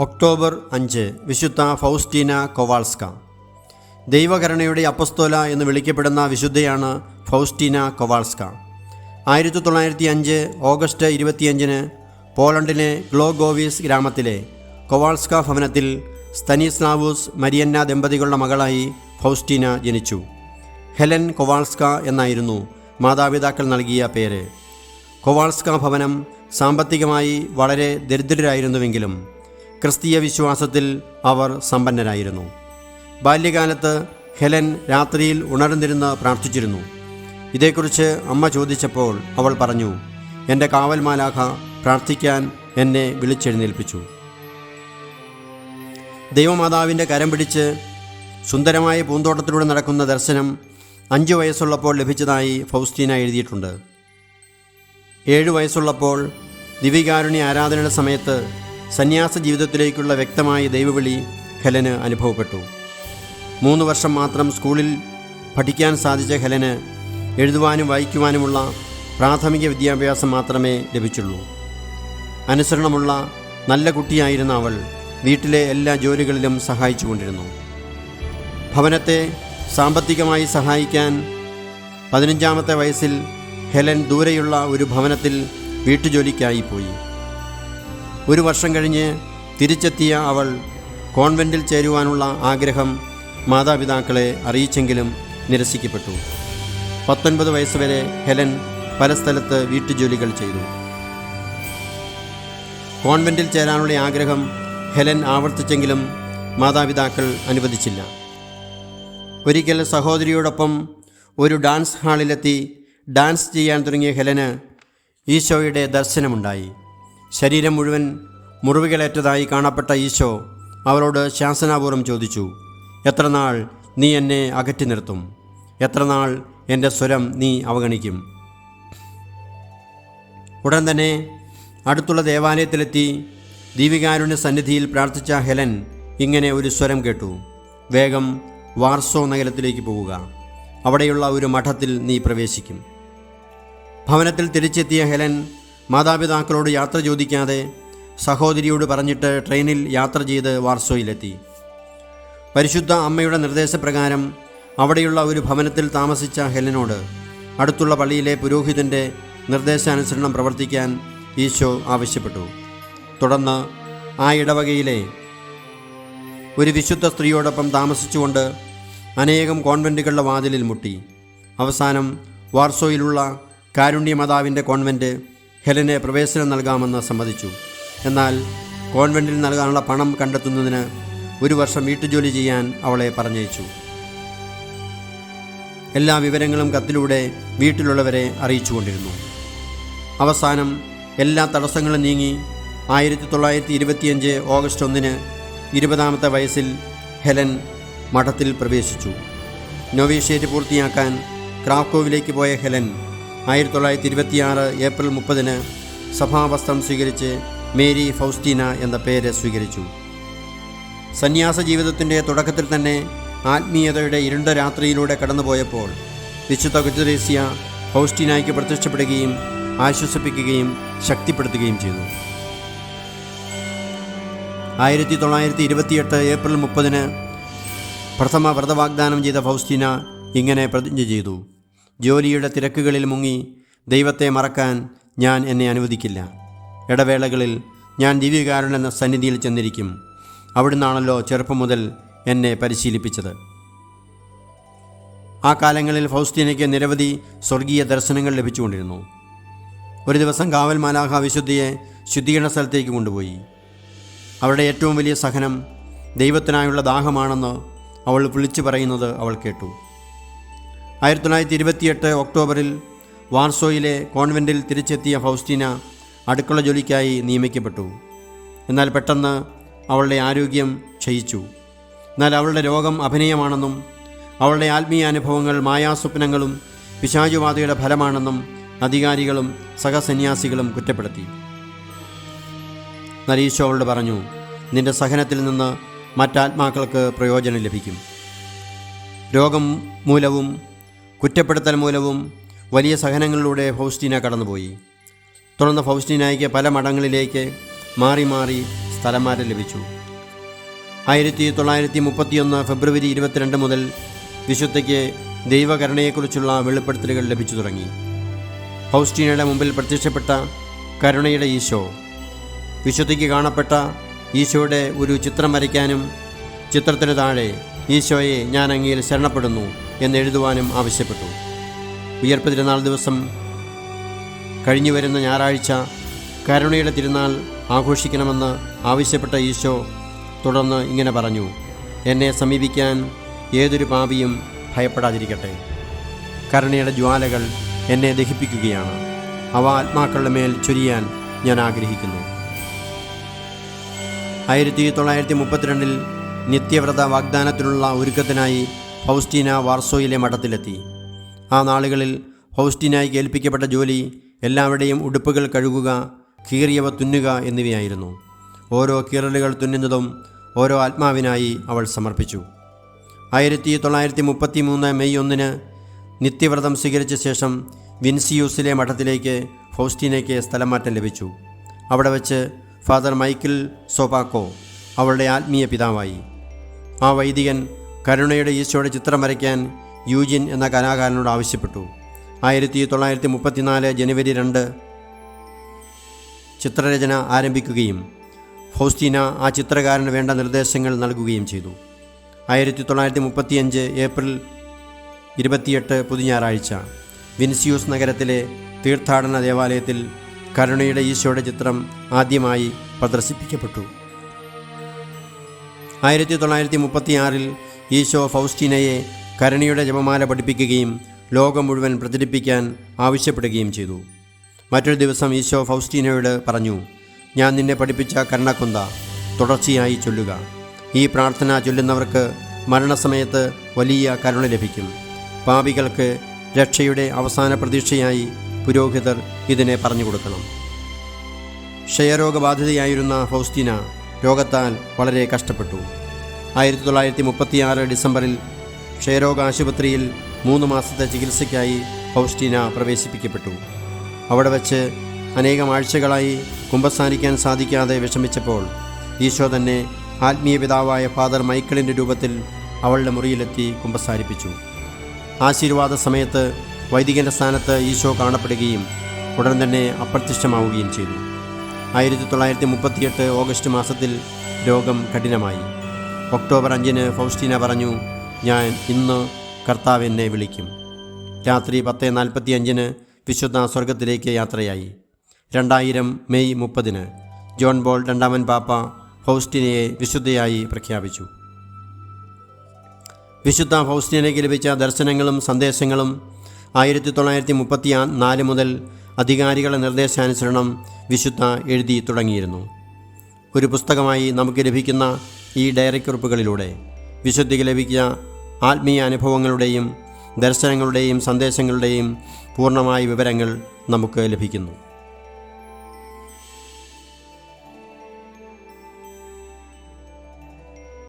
October അഞ്ച് വിശുദ്ധ Faustina കൊവാൾസ്ക. ദൈവകരണയുടെ അപ്പസ്തോല എന്ന് വിളിക്കപ്പെടുന്ന വിശുദ്ധയാണ് ഫൗസ്റ്റീന കൊവാൾസ്ക. ആയിരത്തി തൊള്ളായിരത്തി അഞ്ച് ഓഗസ്റ്റ് ഇരുപത്തിയഞ്ചിന് പോളണ്ടിലെ ഗ്ലോഗോവിസ് ഗ്രാമത്തിലെ കൊവാൾസ്ക ഭവനത്തിൽ സ്തനിസ്ലാവൂസ് മരിയന്ന ദമ്പതികളുടെ മകളായി ഫൗസ്റ്റീന ജനിച്ചു. ഹെലൻ കൊവാൾസ്ക എന്നായിരുന്നു മാതാപിതാക്കൾ നൽകിയ പേര്. കൊവാൾസ്ക ഭവനം സാമ്പത്തികമായി വളരെ ദരിദ്രരായിരുന്നുവെങ്കിലും ക്രിസ്തീയ വിശ്വാസത്തിൽ അവർ സമ്പന്നരായിരുന്നു. ബാല്യകാലത്ത് ഹെലൻ രാത്രിയിൽ ഉണർന്നിരുന്ന് പ്രാർത്ഥിച്ചിരുന്നു. ഇതേക്കുറിച്ച് അമ്മ ചോദിച്ചപ്പോൾ അവൾ പറഞ്ഞു എന്റെ കാവൽമാലാഖ പ്രാർത്ഥിക്കാൻ എന്നെ വിളിച്ചെഴുന്നേൽപ്പിച്ചു. ദൈവമാതാവിന്റെ കരം പിടിച്ച് സുന്ദരമായ പൂന്തോട്ടത്തിലൂടെ നടക്കുന്ന ദർശനം അഞ്ചു വയസ്സുള്ളപ്പോൾ ലഭിച്ചതായി ഫൗസ്റ്റീന എഴുതിയിട്ടുണ്ട്. ഏഴു വയസ്സുള്ളപ്പോൾ ദിവികാരുണി ആരാധനയുടെ സമയത്ത് സന്യാസ ജീവിതത്തിലേക്കുള്ള വ്യക്തമായ ദൈവവിളി ഹെലന് അനുഭവപ്പെട്ടു. മൂന്ന് വർഷം മാത്രം സ്കൂളിൽ പഠിക്കാൻ സാധിച്ച ഹെലന് എഴുതുവാനും വായിക്കുവാനുമുള്ള പ്രാഥമിക വിദ്യാഭ്യാസം മാത്രമേ ലഭിച്ചുള്ളൂ. അനുസരണമുള്ള നല്ല കുട്ടിയായിരുന്ന അവൾ വീട്ടിലെ എല്ലാ ജോലികളിലും സഹായിച്ചുകൊണ്ടിരുന്നു. ഭവനത്തെ സാമ്പത്തികമായി സഹായിക്കാൻ പതിനഞ്ചാമത്തെ വയസ്സിൽ ഹെലൻ ദൂരെയുള്ള ഒരു ഭവനത്തിൽ വീട്ടുജോലിക്കായി പോയി. ഒരു വർഷം കഴിഞ്ഞ് തിരിച്ചെത്തിയ അവൾ കോൺവെന്റിൽ ചേരുവാനുള്ള ആഗ്രഹം മാതാപിതാക്കളെ അറിയിച്ചെങ്കിലും നിരസിക്കപ്പെട്ടു. പത്തൊൻപത് വയസ്സുവരെ ഹെലൻ പല സ്ഥലത്ത് വീട്ടുജോലികൾ ചെയ്തു. കോൺവെന്റിൽ ചേരാനുള്ള ആഗ്രഹം ഹെലൻ ആവർത്തിച്ചെങ്കിലും മാതാപിതാക്കൾ അനുവദിച്ചില്ല. ഒരിക്കൽ സഹോദരിയോടൊപ്പം ഒരു ഡാൻസ് ഹാളിലെത്തി ഡാൻസ് ചെയ്യാൻ തുടങ്ങിയ ഹെലന് ഈശോയുടെ ദർശനമുണ്ടായി. ശരീരം മുഴുവൻ മുറിവുകളേറ്റതായി കാണപ്പെട്ട ഈശോ അവരോട് ശാസനാപൂർവം ചോദിച്ചു എത്ര നാൾ നീ എന്നെ അകറ്റി നിർത്തും? എത്ര നാൾ എന്റെ സ്വരം നീ അവഗണിക്കും? ഉടൻ തന്നെ അടുത്തുള്ള ദേവാലയത്തിലെത്തി ദീപികാരുണ്യ സന്നിധിയിൽ പ്രാർത്ഥിച്ച ഹെലൻ ഇങ്ങനെ ഒരു സ്വരം കേട്ടു വേഗം വാർസോ നഗരത്തിലേക്ക് പോവുക. അവിടെയുള്ള ഒരു മഠത്തിൽ നീ പ്രവേശിക്കും. ഭവനത്തിൽ തിരിച്ചെത്തിയ ഹെലൻ മാതാപിതാക്കളോട് യാത്ര ചോദിക്കാതെ സഹോദരിയോട് പറഞ്ഞിട്ട് ട്രെയിനിൽ യാത്ര ചെയ്ത് വാർസോയിലെത്തി. പരിശുദ്ധ അമ്മയുടെ നിർദ്ദേശപ്രകാരം അവിടെയുള്ള ഒരു ഭവനത്തിൽ താമസിച്ച ഹെലനോട് അടുത്തുള്ള പള്ളിയിലെ പുരോഹിതന്റെ നിർദ്ദേശാനുസരണം പ്രവർത്തിക്കാൻ ഈശോ ആവശ്യപ്പെട്ടു. തുടർന്ന് ആ ഇടവകയിലെ ഒരു വിശുദ്ധ സ്ത്രീയോടൊപ്പം താമസിച്ചുകൊണ്ട് അനേകം കോൺവെന്റുകളുടെ വാതിലിൽ മുട്ടി. അവസാനം വാർസോയിലുള്ള കാരുണ്യമാതാവിന്റെ കോൺവെന്റ് ഹെലന് പ്രവേശനം നൽകാമെന്ന് സമ്മതിച്ചു. എന്നാൽ കോൺവെന്റിൽ നൽകാനുള്ള പണം കണ്ടെത്തുന്നതിന് ഒരു വർഷം വീട്ടുജോലി ചെയ്യാൻ അവളെ പറഞ്ഞയച്ചു. എല്ലാ വിവരങ്ങളും കത്തിലൂടെ വീട്ടിലുള്ളവരെ അറിയിച്ചുകൊണ്ടിരുന്നു. അവസാനം എല്ലാ തടസ്സങ്ങളും നീങ്ങി ആയിരത്തി തൊള്ളായിരത്തി ഇരുപത്തിയഞ്ച് ഓഗസ്റ്റ് ഒന്നിന് ഇരുപതാമത്തെ വയസ്സിൽ ഹെലൻ മഠത്തിൽ പ്രവേശിച്ചു. നൊവീഷ്യേറ്റ് പൂർത്തിയാക്കാൻ ക്രാക്കോവിലേക്ക് പോയ ഹെലൻ ആയിരത്തി തൊള്ളായിരത്തി ഇരുപത്തിയാറ് ഏപ്രിൽ മുപ്പതിന് സഭാവസ്ത്രം സ്വീകരിച്ച് മേരി ഫൗസ്റ്റീന എന്ന പേര് സ്വീകരിച്ചു. സന്യാസ ജീവിതത്തിന്റെ തുടക്കത്തിൽ തന്നെ ആത്മീയതയുടെ ഇരുണ്ട രാത്രിയിലൂടെ കടന്നുപോയപ്പോൾ വിശുദ്ധ കുറ്റദേശീയ ഫൗസ്റ്റീനായ്ക്ക് പ്രത്യക്ഷപ്പെടുകയും ആശ്വസിപ്പിക്കുകയും ശക്തിപ്പെടുത്തുകയും ചെയ്തു. ആയിരത്തി തൊള്ളായിരത്തി ഇരുപത്തിയെട്ട് ഏപ്രിൽ മുപ്പതിന് പ്രഥമ വ്രതവാഗ്ദാനം ചെയ്ത ഫൗസ്റ്റീന ഇങ്ങനെ പ്രതിജ്ഞ ചെയ്തു. ജോലിയുടെ തിരക്കുകളിൽ മുങ്ങി ദൈവത്തെ മറക്കാൻ ഞാൻ എന്നെ അനുവദിക്കില്ല. ഇടവേളകളിൽ ഞാൻ ദിവ്യകാരുണ്യ സന്നിധിയിൽ ചെന്നിരിക്കും. അവിടുന്നാണല്ലോ ചെറുപ്പം മുതൽ എന്നെ പരിശീലിപ്പിച്ചത്. ആ കാലങ്ങളിൽ ഫൗസ്റ്റീനയ്ക്ക് നിരവധി സ്വർഗീയ ദർശനങ്ങൾ ലഭിച്ചുകൊണ്ടിരുന്നു. ഒരു ദിവസം കാവൽ മാലാഹ വിശുദ്ധിയെ ശുദ്ധീകരണ സ്ഥലത്തേക്ക് കൊണ്ടുപോയി. അവരുടെ ഏറ്റവും വലിയ സഹനം ദൈവത്തിനായുള്ള ദാഹമാണെന്ന് അവൾ വിളിച്ചു പറയുന്നത് അവൾ കേട്ടു. ആയിരത്തി തൊള്ളായിരത്തി ഇരുപത്തിയെട്ട് ഒക്ടോബറിൽ വാർസോയിലെ കോൺവെന്റിൽ തിരിച്ചെത്തിയ ഫൗസ്റ്റീന അടുക്കള ജോലിക്കായി നിയമിക്കപ്പെട്ടു. എന്നാൽ പെട്ടെന്ന് അവളുടെ ആരോഗ്യം ക്ഷയിച്ചു. എന്നാൽ അവളുടെ രോഗം അഭിനയമാണെന്നും അവളുടെ ആത്മീയ അനുഭവങ്ങൾ മായാസ്വപ്നങ്ങളും പിശാചുവാദിയുടെ ഫലമാണെന്നും അധികാരികളും സഹസന്യാസികളും കുറ്റപ്പെടുത്തി. ഈശോ അവളോട് പറഞ്ഞു നിന്റെ സഹനത്തിൽ നിന്ന് മറ്റാത്മാക്കൾക്ക് പ്രയോജനം ലഭിക്കും. രോഗം മൂലവും കുറ്റപ്പെടുത്തൽ മൂലവും വലിയ സഹനങ്ങളിലൂടെ ഫൗസ്റ്റീന കടന്നുപോയി. തുടർന്ന് ഫൗസ്റ്റീനായ്ക്ക് പല മഠങ്ങളിലേക്ക് മാറി മാറി സ്ഥലംമാറ്റം ലഭിച്ചു. ആയിരത്തി തൊള്ളായിരത്തി മുപ്പത്തിയൊന്ന് ഫെബ്രുവരി ഇരുപത്തിരണ്ട് മുതൽ വിശുദ്ധയ്ക്ക് ദൈവകരുണയെക്കുറിച്ചുള്ള വെളിപ്പെടുത്തലുകൾ ലഭിച്ചു തുടങ്ങി. ഫൗസ്റ്റീനയുടെ മുമ്പിൽ പ്രത്യക്ഷപ്പെട്ട കരുണയുടെ ഈശോ വിശുദ്ധയ്ക്ക് കാണപ്പെട്ട ഈശോയുടെ ഒരു ചിത്രം വരയ്ക്കാനും ചിത്രത്തിന് താഴെ ഈശോയെ ഞാൻ അങ്ങയിൽ ശരണപ്പെടുന്നു. എന്നെഴുതുവാനും ആവശ്യപ്പെട്ടു. ഉയർപ്പ് തിരുനാൾ ദിവസം കഴിഞ്ഞു വരുന്ന ഞായറാഴ്ച കരുണയുടെ തിരുനാൾ ആഘോഷിക്കണമെന്ന് ആവശ്യപ്പെട്ട ഈശോ തുടർന്ന് ഇങ്ങനെ പറഞ്ഞു എന്നെ സമീപിക്കാൻ ഏതൊരു പാപിയും ഭയപ്പെടാതിരിക്കട്ടെ. കരുണയുടെ ജ്വാലകൾ എന്നെ ദഹിപ്പിക്കുകയാണ്. അവ ആത്മാക്കളുടെ മേൽ ചൊരിയാൻ ഞാൻ ആഗ്രഹിക്കുന്നു. ആയിരത്തി തൊള്ളായിരത്തി മുപ്പത്തിരണ്ടിൽ നിത്യവ്രത വാഗ്ദാനത്തിനുള്ള ഒരുക്കത്തിനായി ഫൗസ്റ്റീന വാർസോയിലെ മഠത്തിലെത്തി. ആ നാളുകളിൽ ഫൗസ്റ്റീനായി കേൾപ്പിക്കപ്പെട്ട ജോലി എല്ലാവരുടെയും ഉടുപ്പുകൾ കഴുകുക കീറിയവ തുന്നുക എന്നിവയായിരുന്നു. ഓരോ കീറലുകൾ തുന്നുന്നതും ഓരോ ആത്മാവിനായി അവൾ സമർപ്പിച്ചു. ആയിരത്തി തൊള്ളായിരത്തി മുപ്പത്തി മൂന്ന് മെയ് ഒന്നിന് നിത്യവ്രതം സ്വീകരിച്ച ശേഷം വിൻസിയൂസിലെ മഠത്തിലേക്ക് ഫൗസ്റ്റീനയ്ക്ക് സ്ഥലമാറ്റം ലഭിച്ചു. അവിടെ വച്ച് ഫാദർ മൈക്കിൾ സോപാക്കോ അവളുടെ ആത്മീയ പിതാവായി. ആ വൈദികൻ കരുണയുടെ ഈശോയുടെ ചിത്രം വരയ്ക്കാൻ യൂജിൻ എന്ന കലാകാരനോട് ആവശ്യപ്പെട്ടു. ആയിരത്തി തൊള്ളായിരത്തി മുപ്പത്തിനാല് ജനുവരി രണ്ട് ചിത്രരചന ആരംഭിക്കുകയും ഫൗസ്റ്റീന ആ ചിത്രകാരന് വേണ്ട നിർദ്ദേശങ്ങൾ നൽകുകയും ചെയ്തു. ആയിരത്തി തൊള്ളായിരത്തി മുപ്പത്തിയഞ്ച് ഏപ്രിൽ ഇരുപത്തിയെട്ട് പുതുഞാറാഴ്ച വിൻസിയൂസ് നഗരത്തിലെ തീർത്ഥാടന ദേവാലയത്തിൽ കരുണയുടെ ഈശോയുടെ ചിത്രം ആദ്യമായി പ്രദർശിപ്പിക്കപ്പെട്ടു. ആയിരത്തി തൊള്ളായിരത്തി മുപ്പത്തിയാറിൽ ഈശോ ഫൗസ്റ്റീനയെ കരണിയുടെ ജപമാല പഠിപ്പിക്കുകയും ലോകം മുഴുവൻ പ്രചരിപ്പിക്കാൻ ആവശ്യപ്പെടുകയും ചെയ്തു. മറ്റൊരു ദിവസം ഈശോ ഫൗസ്റ്റീനയോട് പറഞ്ഞു ഞാൻ നിന്നെ പഠിപ്പിച്ച കരുണക്കൊന്ത തുടർച്ചയായി ചൊല്ലുക. ഈ പ്രാർത്ഥന ചൊല്ലുന്നവർക്ക് മരണസമയത്ത് വലിയ കരുണ ലഭിക്കും. പാപികൾക്ക് രക്ഷയുടെ അവസാന പ്രതീക്ഷയായി പുരോഹിതർ ഇതിനെ പറഞ്ഞു കൊടുക്കണം. ക്ഷയരോഗബാധിതയായിരുന്ന ഫൗസ്റ്റീന രോഗത്താൽ വളരെ കഷ്ടപ്പെട്ടു. ആയിരത്തി തൊള്ളായിരത്തി മുപ്പത്തിയാറ് ഡിസംബറിൽ ക്ഷയരോഗ ആശുപത്രിയിൽ മൂന്ന് മാസത്തെ ചികിത്സയ്ക്കായി ഫൗസ്റ്റീന പ്രവേശിപ്പിക്കപ്പെട്ടു. അവിടെ വച്ച് അനേകം ആഴ്ചകളായി കുമ്പസാരിക്കാൻ സാധിക്കാതെ വിഷമിച്ചപ്പോൾ ഈശോ തന്നെ ആത്മീയ പിതാവായ ഫാദർ മൈക്കിളിന്റെ രൂപത്തിൽ അവളുടെ മുറിയിലെത്തി കുമ്പസാരിപ്പിച്ചു. ആശീർവാദ സമയത്ത് വൈദികന്റെ സ്ഥാനത്ത് ഈശോ കാണപ്പെടുകയും ഉടൻ തന്നെ അപ്രത്യക്ഷമാവുകയും ചെയ്തു. ആയിരത്തി തൊള്ളായിരത്തി മുപ്പത്തിയെട്ട് ഓഗസ്റ്റ് മാസത്തിൽ രോഗം കഠിനമായി. ഒക്ടോബർ അഞ്ചിന് ഫൗസ്റ്റീന പറഞ്ഞു ഞാൻ ഇന്ന് കർത്താവ് എന്നെ വിളിക്കും. രാത്രി പത്ത് നാൽപ്പത്തി അഞ്ചിന് വിശുദ്ധ സ്വർഗത്തിലേക്ക് യാത്രയായി. രണ്ടായിരം മെയ് മുപ്പതിന് ജോൺ ബോൾ രണ്ടാമൻ പാപ്പ ഫൗസ്റ്റീനയെ വിശുദ്ധയായി പ്രഖ്യാപിച്ചു. വിശുദ്ധ ഫൗസ്റ്റീനയ്ക്ക് ലഭിച്ച ദർശനങ്ങളും സന്ദേശങ്ങളും ആയിരത്തി തൊള്ളായിരത്തി മുപ്പത്തി നാല് മുതൽ അധികാരികളുടെ നിർദ്ദേശാനുസരണം വിശുദ്ധ എഴുതി തുടങ്ങിയിരുന്നു. ഒരു പുസ്തകമായി നമുക്ക് ലഭിക്കുന്ന ഈ ഡയറിക്കുറിപ്പുകളിലൂടെ വിശുദ്ധിക്ക് ലഭിക്കുന്ന ആത്മീയ അനുഭവങ്ങളുടെയും ദർശനങ്ങളുടെയും സന്ദേശങ്ങളുടെയും പൂർണമായ വിവരങ്ങൾ നമുക്ക് ലഭിക്കുന്നു.